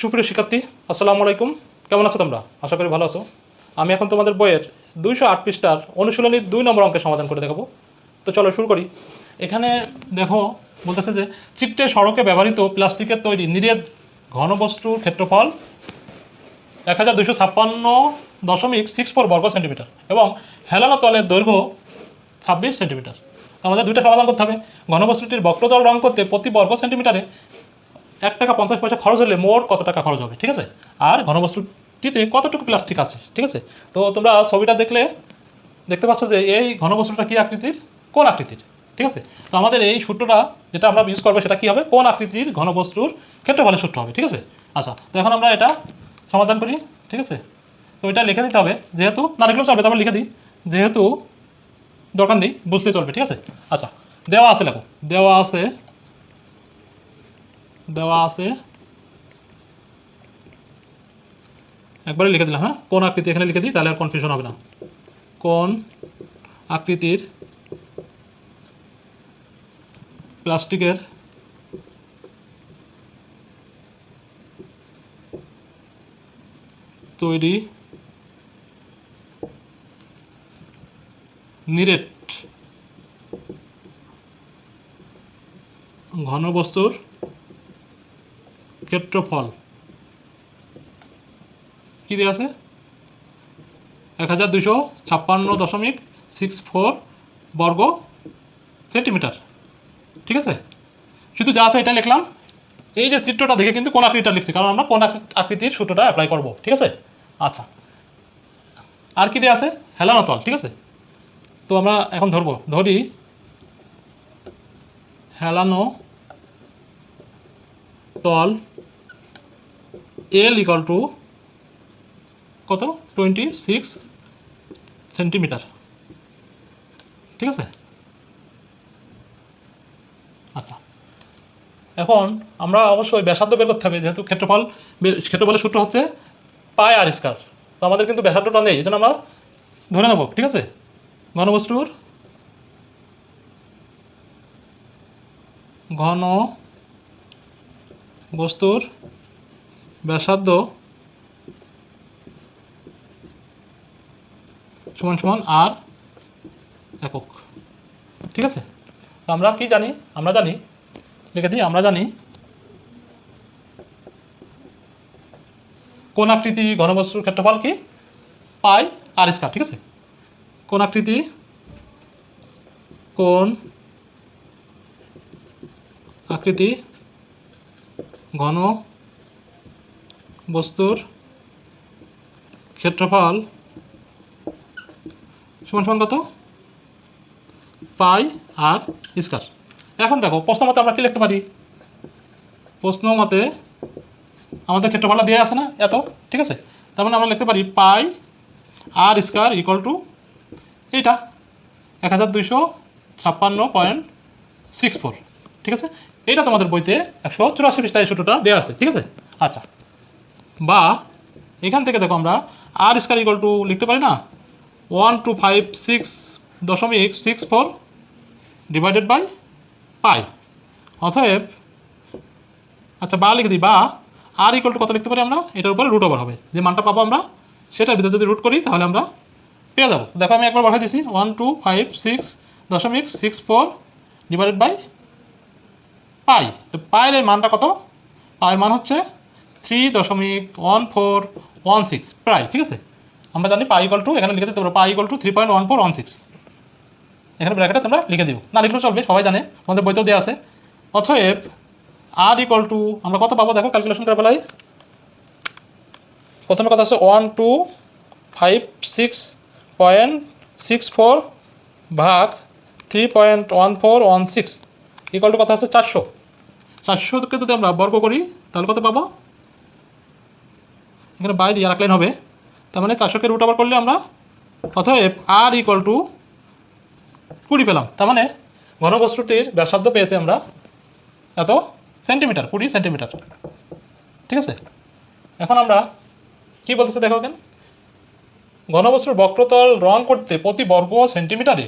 সুপ্রিয় শিক্ষার্থী, আসসালামু আলাইকুম। কেমন আছো তোমরা? আশা করি ভালো আছো। আমি এখন তোমাদের বইয়ের দুইশো আট পৃষ্ঠার অনুশীলনীর দুই নম্বর অঙ্কের সমাধান করে দেখাবো। তো চলো শুরু করি। এখানে দেখো, বলতেছে যে, চিত্রে সড়কে ব্যবহৃত প্লাস্টিকের তৈরি নিরেট ঘনবস্তুর ক্ষেত্রফল এক হাজার দুশো ছাপ্পান্ন দশমিক সিক্স ফোর বর্গ সেন্টিমিটার এবং হেলানো তলের দৈর্ঘ্য ছাব্বিশ সেন্টিমিটার। আমাদের দুইটা সমাধান করতে হবে। ঘনবস্তুটির বক্রতল রং করতে প্রতি বর্গ সেন্টিমিটারে এক টাকা পঞ্চাশ পয়সা খরচ হলে মোট কত টাকা খরচ হবে? ঠিক আছে? আর ঘনবস্তুটিতে কতটুকু প্লাস্টিক আছে? ঠিক আছে? তো তোমরা ছবিটা দেখলে দেখতে পাচ্ছ যে এই ঘনবস্তুটা কী আকৃতির? কোন আকৃতির? ঠিক আছে? তো আমাদের এই সূত্রটা যেটা আমরা ইউজ করব সেটা কী হবে? কোন আকৃতির ঘনবস্তুর ক্ষেত্রফলের সূত্র হবে? ঠিক আছে? আচ্ছা তো এখন আমরা এটা সমাধান করি। ঠিক আছে? তো এটা লিখে দিতে হবে, যেহেতু না লিখলেও চলবে, তারপর লিখে দিই, যেহেতু দোকান দিই বুঝলে চলবে। ঠিক আছে? আচ্ছা দেওয়া আছে লেখো দেওয়া আছে দেওয়া আছে। একবারে লিখে দিলাম হ্যাঁ? কোন আকৃতি এখানে লিখে দিই, তাহলে আর কনফিউশন হবে না। কোন আকৃতির প্লাস্টিকের তৈরি নিরেট ঘনবস্তুর ক্ষেত্রফল। কী দেওয়া আছে? এক হাজার দুশো ছাপ্পান্ন দশমিক সিক্স ফোর বর্গ সেন্টিমিটার। ঠিক আছে? শুধু যা আছে এটা লিখলাম। এই যে চিত্রটা দেখে কিন্তু কোন আকৃতিটা লিখছি, কারণ আমরা কোন আক- আকৃতির সূত্রটা অ্যাপ্লাই করব, ঠিক আছে? আচ্ছা। আর কি দেওয়া আছে? হেলানো তল ঠিক আছে? তো আমরা এখন ধরবো, ধরি হেলানো তল এল ইকাল টু কত? টোয়েন্টি সিক্স সেন্টিমিটার ঠিক আছে? আচ্ছা। এখন আমরা অবশ্যই ব্যাসার্ধ বের করতে হবে, যেহেতু ক্ষেত্রফল, ক্ষেত্রফলের সূত্র হচ্ছে পায় আর স্কার তো আমাদের কিন্তু ব্যাসার্ধটা নেই এই জন্য আমরা ধরে নেব, ঠিক আছে? ঘনবস্তুর ঘন বস্তুর ব্যাসার্ধ সমান সমান আর একক। ঠিক আছে? আমরা কি জানি? আমরা জানি, লিখে দিই, আমরা জানি কোন আকৃতি ঘনবস্তুর ক্ষেত্রফল কি? পাই আর স্কার ঠিক আছে? কোন আকৃতি? কোন আকৃতি ঘন বস্তুর ক্ষেত্রফল সমান সমান কত? পাই আর স্কার এখন দেখো, প্রশ্ন মতে আমরা কি লিখতে পারি? প্রশ্ন মতে আমাদের ক্ষেত্রফলটা দেওয়া আছে না? এত, ঠিক আছে? তার মানে আমরা লিখতে পারি pi R square equal to এইটা, এক হাজার দুইশো ছাপ্পান্ন পয়েন্ট সিক্স ফোর। ঠিক আছে এইটা তোমাদের বইতে একশো চুরাশি পৃষ্ঠায় সূত্রটা দেওয়া আছে, ঠিক আছে? আচ্ছা বা এখান থেকে দেখো আমরা আর স্কোয়ার ইকুয়াল টু লিখতে পারি না? ওয়ান টু ফাইভ সিক্স দশমিক six four divided by pi অতএব আচ্ছা বা লিখে দিই, বা আর ইকুয়াল টু কত লিখতে পারি আমরা? এটার উপরে রুট ওভার হবে। যে মানটা পাবো আমরা, সেটার ভিতরে যদি রুট করি, তাহলে আমরা পেয়ে যাব। দেখো, আমি একবার বসাই দিয়েছি ওয়ান টু ফাইভ সিক্স দশমিক six four divided by pi তো পায়ের মানটা কত? পায়ের মান হচ্ছে থ্রি দশমিক ওয়ান ফোর ওয়ান সিক্স প্রায়, ঠিক আছে? আমরা জানি পাই ইকুয়াল টু এখানে লিখে দিতে পারো, pi equal to three point one four one six এখানে ব্র্যাকেটে তোমরা লিখে দিও। না লিখলেও চলবে, সবাই জানে আমাদের বইতেও দেওয়া আছে। অতএব আর ইকুয়াল টু আমরা কত পাবো দেখো ক্যালকুলেশন করে ফেলাই প্রথমে কথা আছে one two five six point six four ভাগ three point one four one six equal to কথা আছে চারশো। চারশোকে যদি আমরা বর্গ করি, তাহলে কত পাবো? এখানে বাই দিয়ে আর হবে। তার মানে চারশোকে রুট আবার করলে আমরা অতএব আর ইকুয়াল টু কুড়ি পেলাম। তার মানে ঘনবস্তুটির ব্যাসার্ধ পেয়েছি আমরা এত সেন্টিমিটার কুড়ি সেন্টিমিটার ঠিক আছে? এখন আমরা কি বলতেছে দেখো কেন ঘনবস্তুর বক্রতল রং করতে প্রতি বর্গ সেন্টিমিটারে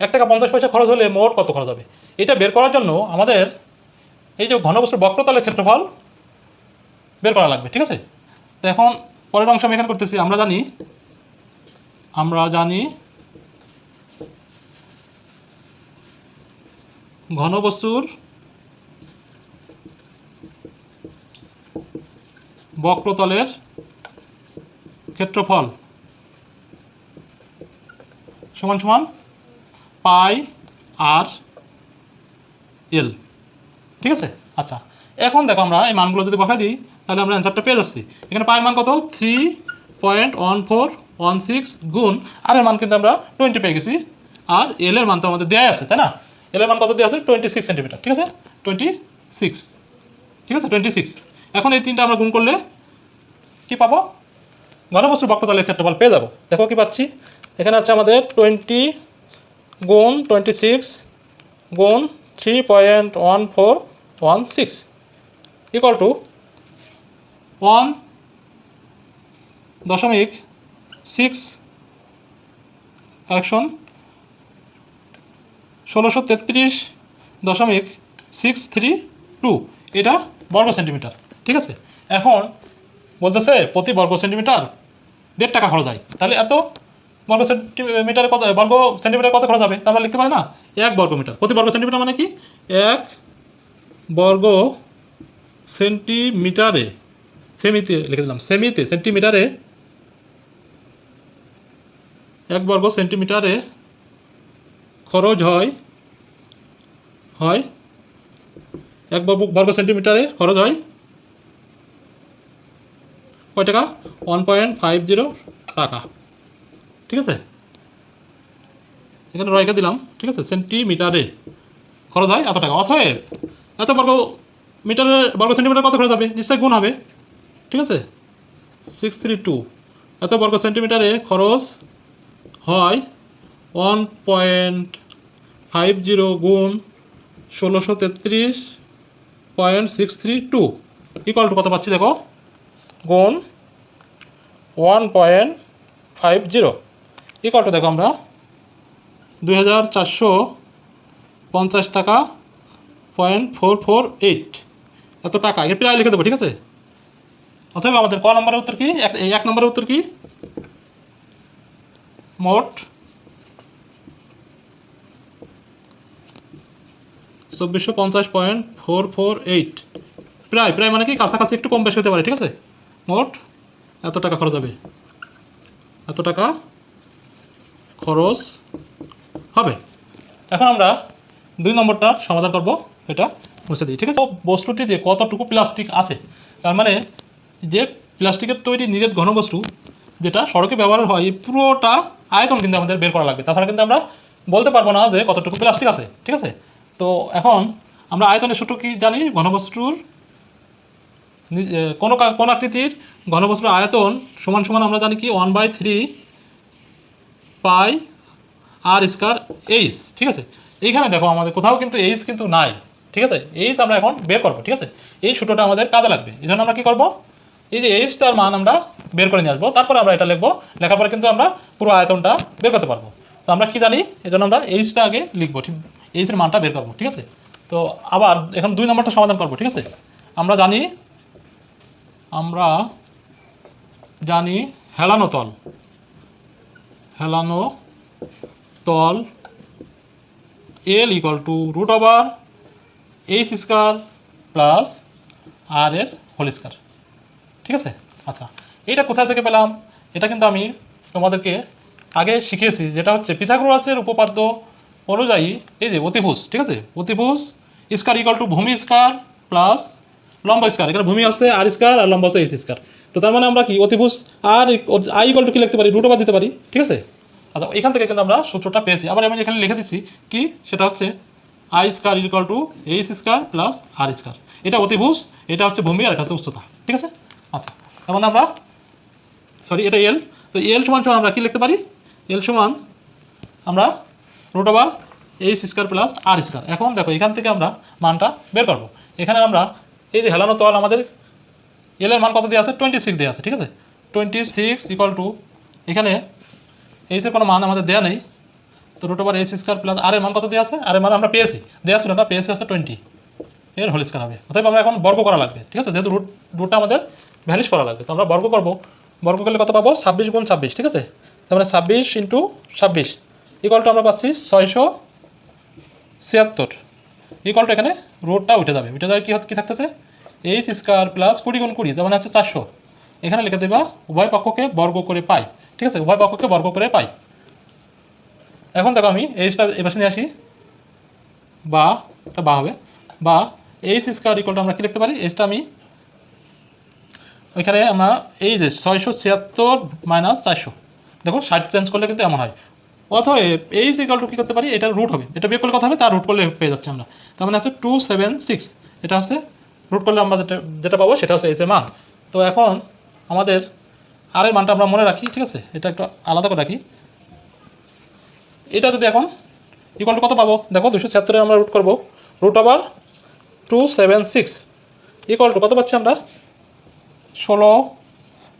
এক টাকা পঞ্চাশ পয়সা খরচ হলে মোট কত খরচ হবে? এটা বের করার জন্য আমাদের এই যে ঘনবস্তুর বক্রতলের ক্ষেত্রফল বের করা লাগবে, ঠিক আছে? তো এখন পরের অংশ আমি এখানে করতেছি, আমরা জানি আমরা জানি ঘনবস্তুর বক্রতলের ক্ষেত্রফল সমান সমান পাই আর এল, ঠিক আছে? আচ্ছা এখন দেখো আমরা এই মানগুলো যদি বসাই দিই, তাহলে আমরা অ্যান্সারটা পেয়ে যাচ্ছি। এখানে পাই মান কত? Three point one four one six গুণ আর এর মান কিন্তু আমরা টোয়েন্টি পেয়ে গেছি। আর এল এর মান তো আমাদের দেওয়াই আছে, তাই না? এল এর মান কত দেওয়া আছে? টোয়েন্টি সিক্স সেন্টিমিটার ঠিক আছে? টোয়েন্টি সিক্স ঠিক আছে? টোয়েন্টি সিক্স এখন এই তিনটা আমরা গুণ করলে কি পাবো? ঘনবস্তুর বক্রতলের ক্ষেত্রফল পেয়ে যাব। দেখো কি পাচ্ছি? এখানে আছে আমাদের টোয়েন্টি গুণ টোয়েন্টি সিক্স গুণ three point one four one six equal to one দশমিক সিক্স কারেকশন ষোলোশো তেত্রিশ দশমিক সিক্স থ্রি টু এটা বর্গ সেন্টিমিটার ঠিক আছে? এখন বলতেছে প্রতি বর্গ সেন্টিমিটার দেড় টাকা খরচ হয়। তাহলে এত বর্গ সেন্টিমিটারে কত, বর্গ সেন্টিমিটার কত খরচ হবে? তা আমরা লিখতে পারি না, এক বর্গ মিটার প্রতি বর্গ সেন্টিমিটার মানে কি? এক বর্গ সেন্টিমিটারে, সেমিতে লিখে দিলাম, সেমিতে, সেন্টিমিটারে, এক বর্গ সেন্টিমিটারে খরচ হয় হয়, এক বর্গ সেন্টিমিটারে খরচ হয় কয় টাকা? ওয়ান পয়েন্ট ফাইভ জিরো টাকা। ঠিক আছে? এখানে রয়কে দিলাম, ঠিক আছে? সেন্টিমিটারে খরচ হয় এত টাকা। অথব এত বর্গ মিটারে বর্গ সেন্টিমিটার কত খরচ হবে? নিশ্চয়ই গুণ হবে। ঠিক আছে? সিক্স থ্রি টু এত বর্গ সেন্টিমিটারে খরচ হয় ওয়ান পয়েন্ট ফাইভ জিরো গুণ ষোলোশো তেত্রিশ point six three two equal to কত পাচ্ছি দেখো? গুণ one point five zero equal to দেখো আমরা দুই হাজার চারশো পঞ্চাশ টাকা পয়েন্ট ফোর ফোর এইট এত টাকা? এর প্রায় লিখে দেবো, ঠিক আছে? অথবা আমাদের ক নম্বরের উত্তর কি? এই এক নম্বরের উত্তর কি? মোট চব্বিশশো পঞ্চাশ পয়েন্ট ফোর ফোর এইট। প্রায় প্রায় মানে কি? কাছাকাছি একটু কম বেশি হতে পারে, ঠিক আছে? মোট এত টাকা খরচ হবে। এত টাকা খরচ হবে। এখন আমরা দুই নম্বরটার সমাধান করব, এটা মুছে দিই, ঠিক আছে? তো বস্তুটিতে কতটুকু প্লাস্টিক আছে, তার মানে যে প্লাস্টিকের তৈরি নিরেট ঘনবস্তু যেটা সড়কে ব্যবহার হয়, এই পুরোটা আয়তন কিন্তু আমাদের বের করা লাগবে। তাছাড়া কিন্তু আমরা বলতে পারব না যে কতটুকু প্লাস্টিক আছে, ঠিক আছে? তো এখন আমরা আয়তনের সূত্র কি জানি? ঘনবস্তুর কোনো কোন আকৃতির ঘনবস্তুর আয়তন সমান সমান আমরা জানি কি? One by three pi R square H ঠিক আছে? এইখানে দেখো আমাদের কোথাও কিন্তু এইচ কিন্তু নাই। ঠিক আছে? এইচ আমরা এখন বের করব, ঠিক আছে? এই সূত্রটা আমাদের কাজে লাগবে। এই জন্য আমরা কী করব? এই যে এইচটার মান আমরা বের করে নিয়ে আসব। তারপরে আমরা এটা লিখব। লেখার পরে কিন্তু আমরা পুরো আয়তনটা বের করতে পারব। তো আমরা কি জানি? এই জন্য আমরা এইচটা আগে লিখব, ঠিক? এইচের মানটা বের করব, ঠিক আছে? তো আবার এখন দুই নম্বরটা সমাধান করব, ঠিক আছে? আমরা জানি আমরা জানি হেলানো তল। হেলানো তল L equal to root over H square plus R এর হোল স্কোয়ার ঠিক আছে? আচ্ছা এটা কোথা থেকে পেলাম? এটা কিন্তু আমি তোমাদেরকে আগে শিখিয়েছি, যেটা হচ্ছে পিথাগোরাসের উপপাদ্য অনুযায়ী, এই যে অতিভুজ, ঠিক আছে? অতিভুজ স্কোয়ার ইকুয়াল টু ভূমি স্কোয়ার প্লাস লম্ব স্কোয়ার এখানে ভূমি আছে আর স্কোয়ার আর লম্ব আছে এইচ স্কোয়ার তো তার মানে আমরা কি, অতিভুজ আর আই ইকুয়াল টু কি লিখতে পারি? রুট ওভার দিতে পারি, ঠিক আছে? আচ্ছা এখান থেকে কিন্তু আমরা সূত্রটা পেয়েছি। আবার আমি এখানে লিখে দিচ্ছি কি? সেটা হচ্ছে I square equal to H square plus R square. এটা অতিভুজ, এটা হচ্ছে ভূমি আর এটা হচ্ছে উচ্চতা, ঠিক আছে? আচ্ছা মানে আমরা সরি এটা এল তো এল সমান সমান আমরা কি লিখতে পারি? এল সমান আমরা root over H square plus R square. এখন দেখো, এখান থেকে আমরা মানটা বের করব। এখানে আমরা এই যে হেলানো তল আমাদের এল এর মান কত দেওয়া আছে? টোয়েন্টি সিক্স দিয়ে আছে, ঠিক আছে? টোয়েন্টি সিক্স ইকুয়াল টু এখানে এইচের কোনো মান আমাদের দেওয়া নেই। তো root over H square plus R এর মান কত দেওয়া আছে? আর এর মান আমরা পেয়েছি। দেওয়া ছিল না, পেয়েছি আছে টোয়েন্টি এর হোল স্কোয়ার হবে। অতএব আমরা এখন বর্গ করা লাগবে, ঠিক আছে? যেহেতু রুট রুটটা আমাদের ভ্যানিশ করা লাগবে, তো আমরা বর্গ করব। বর্গ করলে কত পাবো? ছাব্বিশ গুণ ছাব্বিশ, ঠিক আছে? তার মানে ছাব্বিশ ইন্টু ছাব্বিশ। ইকলটা আমরা পাচ্ছি ছয়শো ছিয়াত্তর। ইকলটা এখানে রুটটা উঠে যাবে। উঠে যাবে কী কী থাকতেছে? এইচ স্কোয়ার প্লাস কুড়ি গুণ কুড়ি, তার মানে হচ্ছে চারশো। এখানে লিখে দেবা, উভয় পক্ষকে বর্গ করে পাই, ঠিক আছে? উভয় পক্ষকে বর্গ করে পাই। এখন দেখো আমি এইচটা এবার নিয়ে আসি। বা, এটা বা হবে। বা এইচ স্কোয়ার ইকুয়ালটা আমরা কী লিখতে পারি? এইচটা আমি ওইখানে আমরা এই যে ছয়শো ছিয়াত্তর মাইনাস চারশো। দেখো, ষাট চেঞ্জ করলে কিন্তু এমন হয়। অথবা এইচ ইকুয়াল টু কী করতে পারি? এটা রুট হবে। এটা বিয়োগ করলে কত হবে, তার রুট করলে পেয়ে যাচ্ছি আমরা। তার মানে হচ্ছে টু সেভেন সিক্স এটা হচ্ছে রুট করলে আমরা যেটা যেটা পাবো সেটা হচ্ছে এইচ এর মান। তো এখন আমাদের আর মানটা আমরা মনে রাখি, ঠিক আছে? এটা একটু আলাদা করে রাখি। এটা যদি এখন ইকুয়াল কত পাবো? দেখো দুশো ছিয়াত্তরে আমরা রুট করব। রুট আবার two seven six equal to কত পাচ্ছি আমরা? ষোলো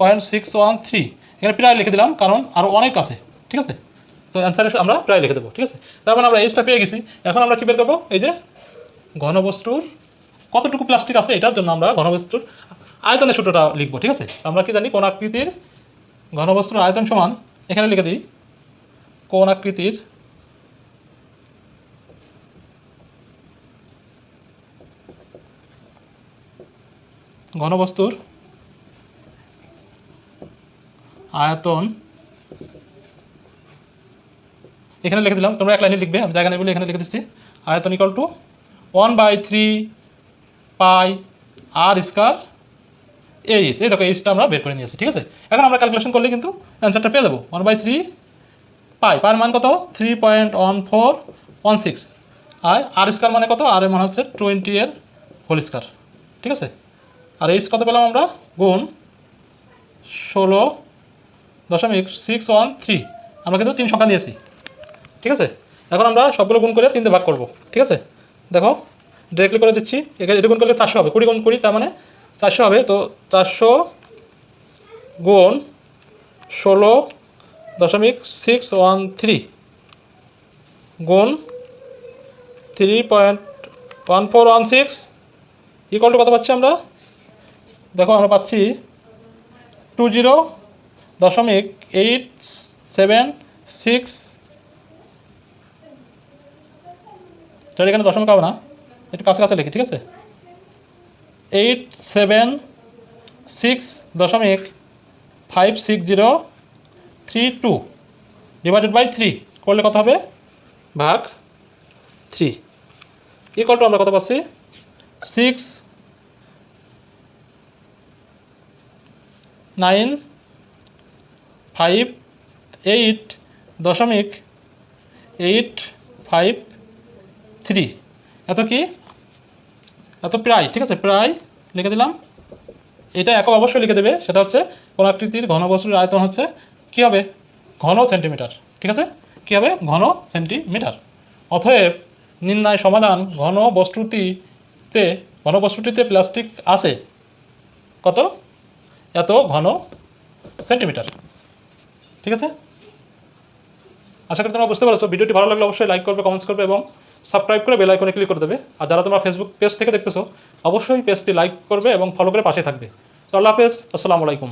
পয়েন্ট সিক্স ওয়ান থ্রি এখানে প্রায় লিখে দিলাম, কারণ আরও অনেক আছে, ঠিক আছে? তো অ্যান্সারে আমরা প্রায় লিখে দেবো, ঠিক আছে? তার মানে আমরা এইচটা পেয়ে গেছি। এখন আমরা কী বের করব? এই যে ঘনবস্তুর কতটুকু প্লাস্টিক আছে, এটার জন্য আমরা ঘনবস্তুর আয়তনের সূত্রটা লিখব, ঠিক আছে? আমরা কি জানি, কোন আকৃতির ঘনবস্তুর আয়তন সমান, এখানে লিখে দিই কোন আকৃতির? ঘনবস্তুর আয়তন। এখানে লিখে দিলাম, তোমরা এক লাইনে লিখবে, আমি জায়গা নেই বলে এখানে লিখে দিচ্ছি। আয়তন equal to one by three pi R square H এই দেখো এইচটা আমরা বের করে নিয়েছি, ঠিক আছে? এখন আমরা ক্যালকুলেশন করলে কিন্তু অ্যান্সারটা পেয়ে যাব। ওয়ান বাই থ্রি পাই, পার মান কত? Three point one four one six আর আর স্কোয়ার মানে কত? আর মান হচ্ছে টোয়েন্টি এর হোল স্কোয়ার ঠিক আছে? আর এইচ কত পেলাম আমরা? গুণ ষোলো দশমিক সিক্স ওয়ান থ্রি আমরা কিন্তু তিন সংখ্যা নিয়েছি ঠিক আছে? এখন আমরা সবগুলো গুণ করে তিনটে ভাগ করব। ঠিক আছে? দেখো ডিরেক্টলি করে দিচ্ছি। এখানে এটা গুণ করলে চারশো হবে। কুড়ি গুণ কুড়ি, তার মানে চারশো হবে। তো চারশো গুণ ষোলো দশমিক সিক্স ওয়ান থ্রি গুণ three point one four one six equal to কত পাচ্ছি আমরা? দেখো আমরা পাচ্ছি টু জিরো দশমিক এইট সেভেন সিক্স তাহলে এখানে দশমিক হবে না, একটু কাছে কাছে লিখি, ঠিক আছে? এইট সেভেন সিক্স দশমিক five six zero three two divided by three করলে কত হবে? ভাগ থ্রি ইকুয়াল টু আমরা কত পাচ্ছি? সিক্স নাইন ফাইভ এইট দশমিক এইট ফাইভ থ্রি এত কি? এত প্রায়, ঠিক আছে? প্রায় লিখে দিলাম। এটা একক অবশ্যই লিখে দেবে। সেটা হচ্ছে কোন আকৃতির ঘনবস্তুর আয়তন হচ্ছে কি হবে? ঘন সেন্টিমিটার ঠিক আছে? কি হবে? ঘন সেন্টিমিটার অতএব নির্ণয় সমাধান ঘন বস্তুটিতে ঘন বস্তুটিতে প্লাস্টিক আছে। কত? এত ঘন সেন্টিমিটার ঠিক আছে? আশা করি তোমরা বুঝতে পারছ। ভিডিওটি ভালো লাগলে অবশ্যই লাইক করবে কমেন্টস করবে এবং সাবস্ক্রাইব করে বেল আইকনে ক্লিক করে দেবে। আর যারা তোমরা ফেসবুক পেজ থেকে দেখতেছো, অবশ্যই পেজটি লাইক করবে এবং ফলো করে পাশে থাকবে। তো আল্লাহ হাফেজ। আসসালামু আলাইকুম।